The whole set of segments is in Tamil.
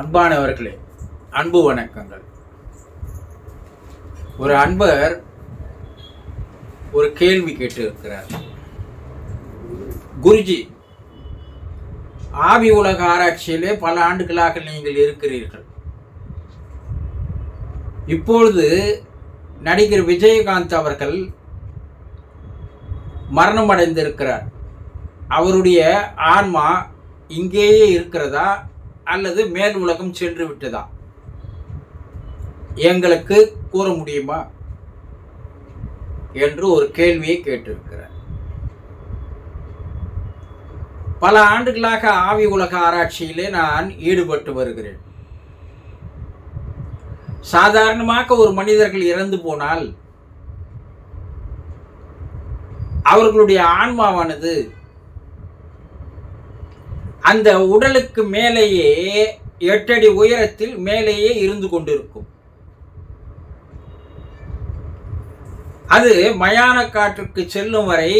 அன்பானவர்களே அன்பு வணக்கங்கள். ஒரு அன்பர் ஒரு கேள்வி கேட்டு இருக்கிறார் குருஜி ஆவி உலக ஆராய்ச்சியிலே பல ஆண்டுகளாக நீங்கள் இருக்கிறீர்கள். இப்பொழுது நடிகர் விஜயகாந்த் அவர்கள் மரணம் அடைந்திருக்கிறார் அவருடைய ஆன்மா இங்கேயே இருக்கிறதா? அல்லது மேல் உலகம் சென்று விட்டதா? எங்களுக்கு கூற முடியுமா? என்று ஒரு கேள்வியை கேட்டிருக்கிறார். பல ஆண்டுகளாக ஆவி உலக ஆராய்ச்சியிலே நான் ஈடுபட்டு வருகிறேன். சாதாரணமாக ஒரு மனிதர்கள் இறந்து போனால் அவர்களுடைய ஆன்மாவானது அந்த உடலுக்கு மேலேயே எட்டடி உயரத்தில் மேலேயே இருந்து கொண்டிருக்கும். அது மயான காற்றுக்கு செல்லும் வரை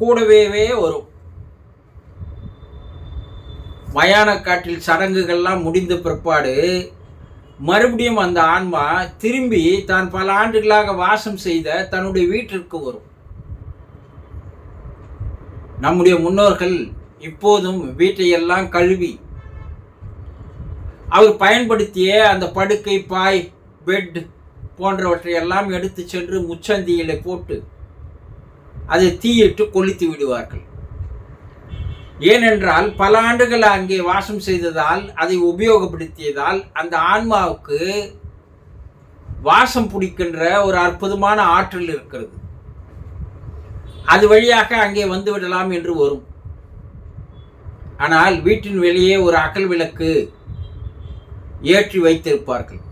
கூடவே வரும். மயான காற்றில் சடங்குகள்லாம் முடிந்த பிற்பாடு மறுபடியும் அந்த ஆன்மா திரும்பி தான் பல ஆண்டுகளாக வாசம் செய்த தன்னுடைய வீட்டிற்கு வரும். நம்முடைய முன்னோர்கள் இப்போதும் வீட்டையெல்லாம் கழுவி. அவர் பயன்படுத்திய அந்த படுக்கை பாய் பெட் போன்றவற்றையெல்லாம் எடுத்து சென்று முச்சந்தியில போட்டு அதை தீயிட்டு கொளுத்தி விடுவார்கள். ஏனென்றால் பல ஆண்டுகள் அங்கே வாசம் செய்ததால் அதை உபயோகப்படுத்தியதால் அந்த ஆன்மாவுக்கு வாசம் பிடிக்கின்ற ஒரு அற்புதமான ஆற்றல் இருக்கிறது. அது வழியாக அங்கே வந்து விடலாம் என்று வரும். ஆனால் வீட்டின் வெளியே ஒரு அகல் விளக்கு ஏற்றி வைத்திருப்பார்கள்.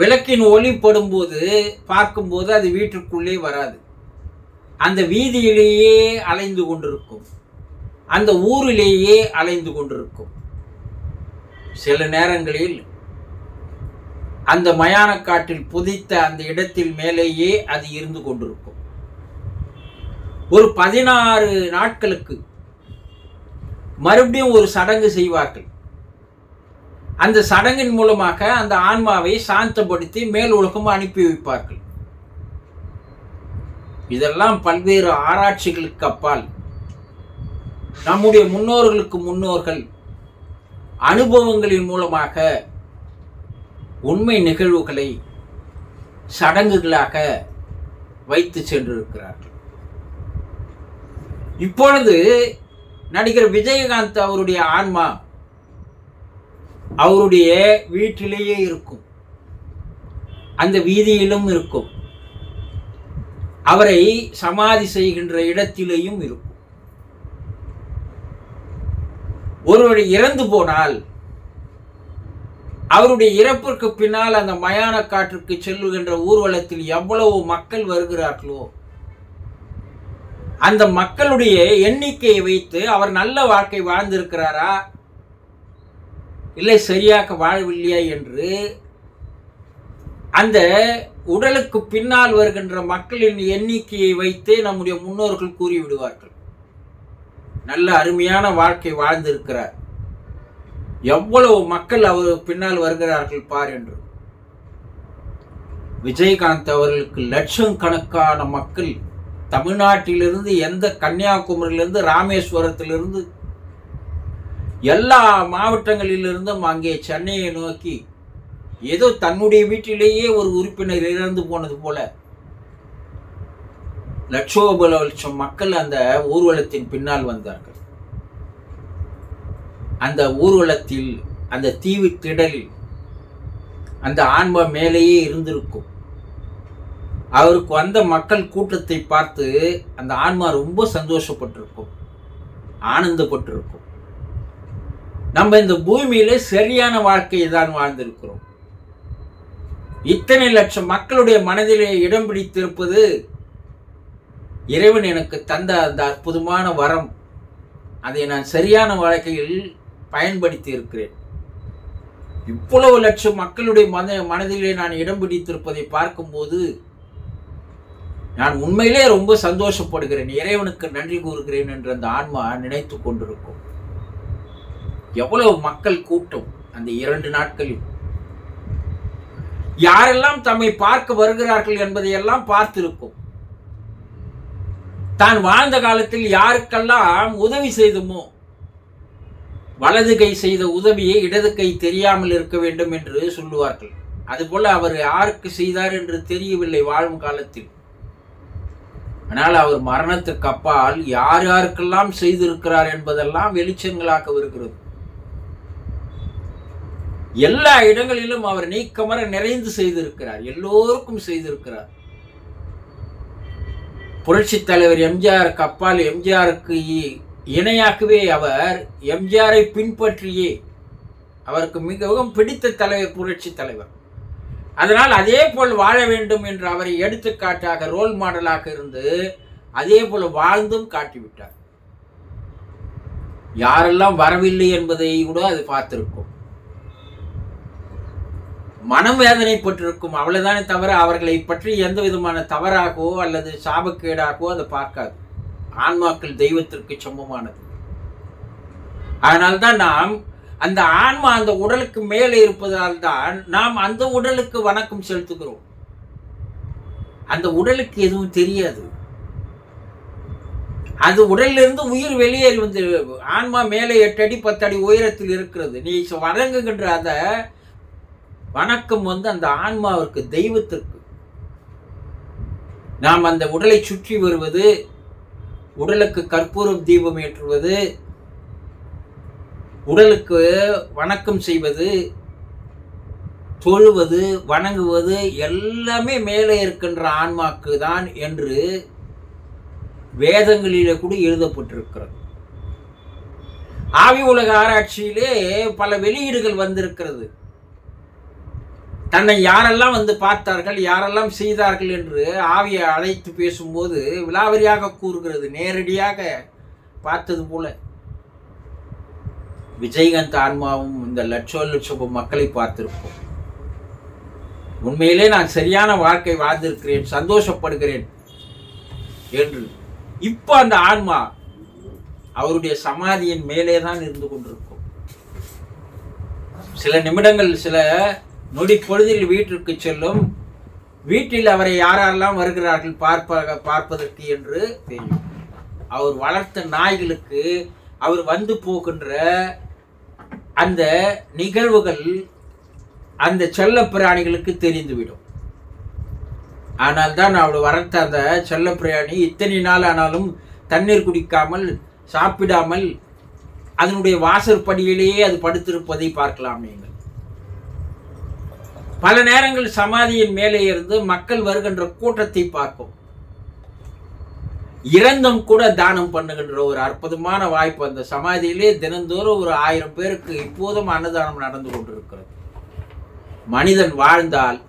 விளக்கின் ஒளி படும்போது பார்க்கும்போது அது வீட்டிற்குள்ளே வராது. அந்த வீதியிலேயே அலைந்து கொண்டிருக்கும். அந்த ஊரிலேயே அலைந்து கொண்டிருக்கும். சில நேரங்களில் அந்த மயான காட்டில் புதித்த அந்த இடத்தில் மேலேயே அது இருந்து கொண்டிருக்கும். ஒரு பதினாறு நாட்களுக்கு மறுபடியும் ஒரு சடங்கு செய்வார்கள். அந்த சடங்கின் மூலமாக அந்த ஆன்மாவை சாந்தப்படுத்தி மேல் உலகம் அனுப்பி வைப்பார்கள். இதெல்லாம் பல்வேறு ஆராய்ச்சிகளுக்கு அப்பால். நம்முடைய முன்னோர்களுக்கு முன்னோர்கள் அனுபவங்களின் மூலமாக உண்மை நிகழ்வுகளை சடங்குகளாக வைத்து சென்றிருக்கிறார்கள். இப்பொழுது நடிகர் விஜயகாந்த் அவருடைய ஆன்மா அவருடைய வீட்டிலேயே இருக்கும். அந்த வீதியிலும் இருக்கும். அவரை சமாதி செய்கின்ற இடத்திலேயும் இருக்கும். ஒருவர் இறந்து போனால் அவருடைய இறப்பிற்கு பின்னால் அந்த மயான காற்றுக்கு செல்லுகின்ற ஊர்வலத்தில் எவ்வளவு மக்கள் வருகிறார்களோ அந்த மக்களுடைய எண்ணிக்கையை வைத்து அவர் நல்ல வாழ்க்கை வாழ்ந்திருக்கிறாரா? இல்லை சரியாக வாழவில்லையா என்று அந்த உடலுக்கு பின்னால் வருகின்ற மக்களின் எண்ணிக்கையை வைத்து நம்முடைய முன்னோர்கள் கூறிவிடுவார்கள். நல்ல அருமையான வாழ்க்கை வாழ்ந்திருக்கிறார். எவ்வளவு மக்கள் அவர் பின்னால் வருகிறார்கள் பார் என்று. விஜயகாந்த் அவர்களுக்கு லட்சம் கணக்கான மக்கள் தமிழ்நாட்டிலிருந்து எந்த கன்னியாகுமரியிலிருந்து ராமேஸ்வரத்திலிருந்து எல்லா மாவட்டங்களிலிருந்தும் அங்கே சென்னையை நோக்கி ஏதோ தன்னுடைய வீட்டிலேயே ஒரு உறுப்பினர் இறந்து போனது போல லட்சோபல லட்சம் மக்கள் அந்த ஊர்வலத்தின் பின்னால் வந்தார்கள். அந்த ஊர்வலத்தில் அந்த தீவு திடலில் அந்த ஆன்ம மேலேயே இருந்திருக்கும். அவருக்கு வந்த மக்கள் கூட்டத்தை பார்த்து அந்த ஆன்மா ரொம்ப சந்தோஷப்பட்டிருக்கும் ஆனந்தப்பட்டிருக்கும். நம்ம இந்த பூமியில சரியான வாழ்க்கையை தான் வாழ்ந்திருக்கிறோம். இத்தனை லட்சம் மக்களுடைய மனதிலே இடம் பிடித்திருப்பது இறைவன் எனக்கு தந்த அந்த அற்புதமான வரம். அதை நான் சரியான வாழ்க்கையில் பயன்படுத்தி இருக்கிறேன் இவ்வளவு லட்சம் மக்களுடைய மன மனதிலே நான் இடம் பிடித்திருப்பதை பார்க்கும்போது நான் உண்மையிலே ரொம்ப சந்தோஷப்படுகிறேன். இறைவனுக்கு நன்றி கூறுகிறேன் என்று அந்த ஆன்மா நினைத்து கொண்டிருக்கும். எவ்வளவு மக்கள் கூட்டம் அந்த இரண்டு நாட்களில். யாரெல்லாம் தம்மை பார்க்க வருகிறார்கள் என்பதையெல்லாம் பார்த்திருக்கும் தான் வாழ்ந்த காலத்தில் யாருக்கெல்லாம் உதவி செய்துமோ வலது கை செய்த உதவியை இடது கை தெரியாமல் இருக்க வேண்டும் என்று சொல்லுவார்கள். அதுபோல அவர் யாருக்கு செய்தார் என்று தெரியவில்லை வாழும் காலத்தில். ஆனால் அவர் மரணத்துக்கு அப்பால் யார் யாருக்கெல்லாம் செய்திருக்கிறார் என்பதெல்லாம் வெளிச்சங்களாக வருகிறது எல்லா இடங்களிலும் அவர் நீக்கமர நிறைந்து செய்திருக்கிறார். எல்லோருக்கும் செய்திருக்கிறார். புரட்சி தலைவர் எம்ஜிஆருக்கு அப்பால் எம்ஜிஆருக்கு இணையாகவே அவர் எம்ஜிஆரை பின்பற்றியே அவருக்கு மிகவும் பிடித்த தலைவர் புரட்சி தலைவர். அதனால் அதே போல் வாழ வேண்டும் என்று அவரை எடுத்துக்காட்டாக ரோல் மாடலாக இருந்து அதே போல் வாழ்ந்தும் காட்டிவிட்டார். யாரெல்லாம் வரவில்லை என்பதை கூட அது பார்த்திருக்கும். மனம் வேதனைப்பட்டிருக்கும். அவ்வளவுதானே தவிர அவர்களை பற்றி எந்த விதமான தவறாகவோ அல்லது சாபக்கேடாகவோ அதை பார்க்காது. ஆன்மாக்கள் தெய்வத்திற்கு சொந்தமானது. அதனால்தான் நாம் அந்த ஆன்மா அந்த உடலுக்கு மேலே இருப்பதால் தான் நாம் அந்த உடலுக்கு வணக்கம் செலுத்துகிறோம். அந்த உடலுக்கு எதுவும் தெரியாது. அது உடலிலிருந்து உயிர் வெளியேறி வந்து ஆன்மா மேலே எட்டடி பத்தடி உயரத்தில் இருக்கிறது. நீ வணங்குகின்ற அந்த வணக்கம் வந்து அந்த ஆன்மாவிற்கு தெய்வத்திற்கு. நாம் அந்த உடலை சுற்றி வருவது உடலுக்கு கற்பூரம் தீபம் ஏற்றுவது உடலுக்கு வணக்கம் செய்வது தொழுவது வணங்குவது எல்லாமே மேலே இருக்கின்ற ஆன்மாக்கு தான் என்று வேதங்களிலே கூட எழுதப்பட்டிருக்கிறது. ஆவி உலக ஆராய்ச்சியிலே பல வெளியீடுகள் வந்திருக்கிறது. தன்னை யாரெல்லாம் வந்து பார்த்தார்கள் யாரெல்லாம் செய்தார்கள் என்று ஆவியை அழைத்து பேசும்போது விலாவரியாக கூறுகிறது நேரடியாக பார்த்தது போல. விஜயகாந்த் ஆன்மாவும் இந்த லட்சோ லட்சம் மக்களை பார்த்திருப்போம். உண்மையிலே நான் சரியான வாழ்க்கை வாழ்ந்திருக்கிறேன் சந்தோஷப்படுகிறேன் என்று. இப்போ அந்த ஆன்மா அவருடைய சமாதியின் மேலே தான் இருந்து கொண்டிருக்கும். சில நிமிடங்கள் சில நொடி பொழுதில் வீட்டிற்கு செல்லும் வீட்டில் அவரை யாரெல்லாம் வருகிறார்கள் பார்ப்ப பார்ப்பதற்கு என்று தெரியும். அவர் வளர்த்த நாய்களுக்கு அவர் வந்து போகின்ற அந்த நிகழ்வுகள் அந்த செல்ல பிராணிகளுக்கு தெரிந்துவிடும். ஆனால் தான் அவள் வளர்த்த அந்த செல்ல பிராணி இத்தனை நாள் ஆனாலும் தண்ணீர் குடிக்காமல் சாப்பிடாமல் அதனுடைய வாசற்படியிலேயே அது படுத்திருப்பதை பார்க்கலாம் நீங்கள் பல நேரங்கள் சமாதியின் மேலே இருந்து மக்கள் வருகின்ற கூட்டத்தை பார்க்கும் இறந்தும் கூட தானம் பண்ணுகின்ற ஒரு அற்புதமான வாய்ப்பு அந்த சமாதியிலே தினந்தோறும் ஒரு ஆயிரம் பேருக்கு இப்போதும் அன்னதானம் நடந்து கொண்டிருக்கிறது. மனிதன் வாழ்ந்தால்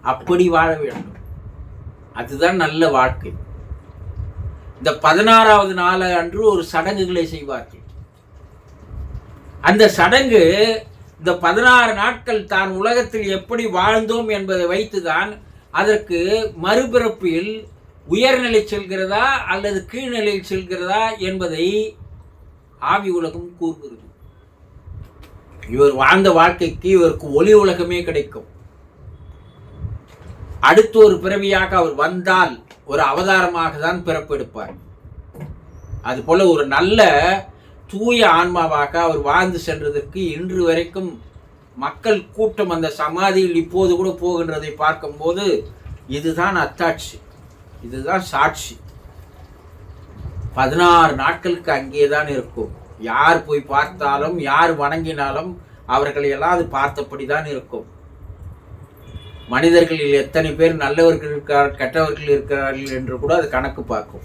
அப்படி வாழ வேண்டும். அதுதான் நல்ல வாழ்க்கை. இந்த பதினாறாவது நாள் அன்று ஒரு சடங்குகளை செய்வார்கள். அந்த சடங்கு இந்த பதினாறு நாட்கள் தான் உலகத்தில் எப்படி வாழ்ந்தோம் என்பதை வைத்துதான் அதற்கு மறுபிறப்பில் உயர்நிலை செல்கிறதா அல்லது கீழ்நிலையில் செல்கிறதா என்பதை ஆவி உலகம் கூறுகிறது. இவர் வாழ்ந்த வாழ்க்கைக்கு இவருக்கு ஒளி உலகமே கிடைக்கும். அடுத்த ஒரு பிறவியாக அவர் வந்தால் ஒரு அவதாரமாக தான் பிறப்பெடுப்பார். அது போல ஒரு நல்ல தூய ஆன்மாவாக அவர் வாழ்ந்து சென்றதற்கு இன்று வரைக்கும் மக்கள் கூட்டம் அந்த சமாதியில் இப்போது கூட போகின்றதை பார்க்கும்போது இதுதான் அத்தாட்சி. இதுதான் சாட்சி. பதினாறு நாட்களுக்கு அங்கே தான் இருக்கும். யார் போய் பார்த்தாலும் யார் வணங்கினாலும் அவர்களை எல்லாம் அது பார்த்தபடி தான் இருக்கும். மனிதர்களில் எத்தனை பேர் நல்லவர்கள் இருக்கிறார் கெட்டவர்கள் இருக்கிறார்கள் என்று கூட அது கணக்கு பார்க்கும்.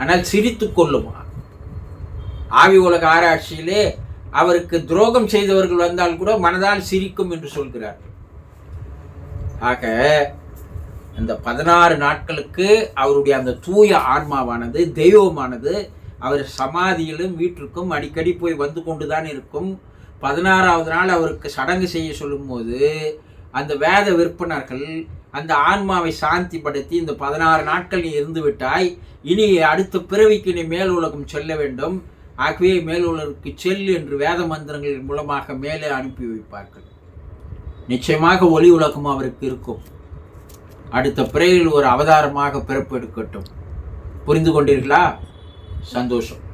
ஆனால் சிரித்து கொள்ளுமா? ஆவி உலக ஆராய்ச்சியிலே அவருக்கு துரோகம் செய்தவர்கள் வந்தால் கூட மனதால் சிரிக்கும் என்று சொல்கிறார். ஆக அந்த பதினாறு நாட்களுக்கு அவருடைய அந்த தூய ஆன்மாவானது தெய்வமானது அவர் சமாதியிலும் வீட்டிற்கும் அடிக்கடி போய் வந்து கொண்டுதான் இருக்கும். பதினாறாவது நாள் அவருக்கு சடங்கு செய்ய சொல்லும்போது அந்த வேத விற்பனர்கள் அந்த ஆன்மாவை சாந்திப்படுத்தி இந்த பதினாறு நாட்கள் நீ இருந்து விட்டாய் இனி அடுத்த பிறவிக்கு நீ மேல் உலகம் செல்ல வேண்டும். ஆகவே மேலுள்ளவருக்கு செல் என்று வேத மந்திரங்களின் மூலமாக மேலே அனுப்பி வைப்பார்கள். நிச்சயமாக ஒளி உலகம் அவருக்கு இருக்கும். அடுத்த பிறையில் ஒரு அவதாரமாக பிறப்பு எடுக்கட்டும். புரிந்து கொண்டீர்களா? சந்தோஷம்.